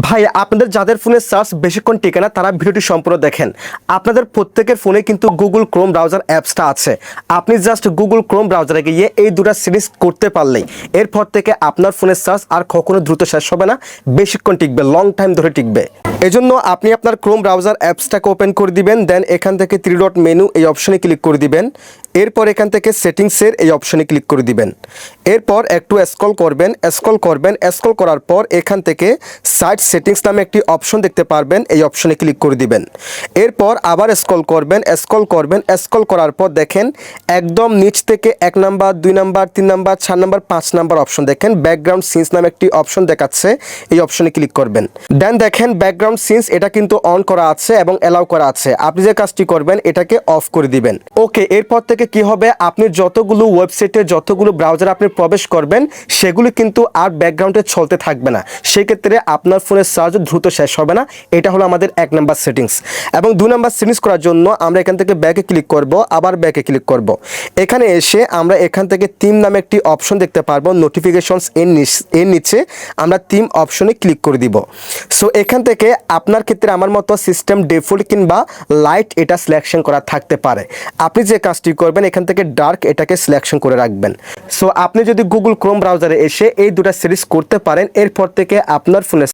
ভাই, আপনাদের যাদের ফোনে সার্চ বেশিক্ষণ টিকে না, তারা ভিডিওটি সম্পূর্ণ দেখেন। আপনাদের প্রত্যেকের ফোনে কিন্তু গুগল ক্রোম ব্রাউজার অ্যাপসটা আছে। আপনি জাস্ট গুগল ক্রোম ব্রাউজারে গিয়ে এই দুটা সিরিজ করতে পারলেই, এরপর থেকে আপনার ফোনের সার্চ আর কখনো দ্রুত শেষ হবে না, বেশিক্ষণ টিকবে লং টাইম ধরে টিকবে। এজন্য আপনি আপনার ক্রোম ব্রাউজার অ্যাপসটাকে ওপেন করে দিবেন দেন এখান থেকে থ্রি ডট মেনু এই অপশনে ক্লিক করে দিবেন। এরপর এখান থেকে সেটিংসের এই অপশনে ক্লিক করে দিবেন। এরপর একটু স্ক্রল করবেন স্ক্রল করবেন স্ক্রল করার পর এখান থেকে সাইট সেটিংস নামে একটি অপশন দেখতে পারবেন, এই অপশনে ক্লিক করে দিবেন। এরপর আবার স্ক্রল করবেন স্ক্রল করবেন স্ক্রল করার পর দেখেন একদম নিচ থেকে এক নাম্বার দুই নাম্বার তিন নাম্বার চার নাম্বার পাঁচ নাম্বার অপশন দেখেন। ব্যাকগ্রাউন্ড সিন্স নামে একটি অপশন দেখাচ্ছে, এই অপশনে ক্লিক করবেন। দেন দেখেন ব্যাকগ্রাউন্ড সিন্স এটা কিন্তু অন করা আছে এবং অ্যালাউ করা আছে। আপনি যে কাজটি করবেন, এটাকে অফ করে দিবেন। ওকে এরপর থেকে কি হবে? আপনি যতগুলো ওয়েবসাইটে যতগুলো ব্রাউজার আপনি প্রবেশ করবেন, সেগুলি কিন্তু আর ব্যাকগ্রাউন্ডে চলতে থাকবে না। সেক্ষেত্রে আপনার ফোনের চার্জ দ্রুত শেষ হবে না। এটা হলো আমাদের এক নাম্বার সেটিংস এবং দুই নাম্বার সেটিংস করার জন্য আমরা এখান থেকে ব্যাকে ক্লিক করব, আবার ব্যাকে ক্লিক করব। এখানে এসে আমরা এখান থেকে তিম নামে একটি অপশন দেখতে পারব নোটিফিকেশনস এর এর নিচে আমরা তিম অপশনে ক্লিক করে দিব। সো এখান থেকে আপনার ক্ষেত্রে আমার মতো সিস্টেম ডেফল্ট কিংবা লাইট এটা সিলেকশন করা থাকতে পারে। আপনি যে কাজটি করবেন, এখান থেকে ডার্ক এটাকে সিলেকশন করে রাখবেন। সো আপনি যদি গুগল ক্রোম ব্রাউজারে এসে এই দুটা সিরিজ করতে পারেন, এরপর থেকে আপনার ফোনে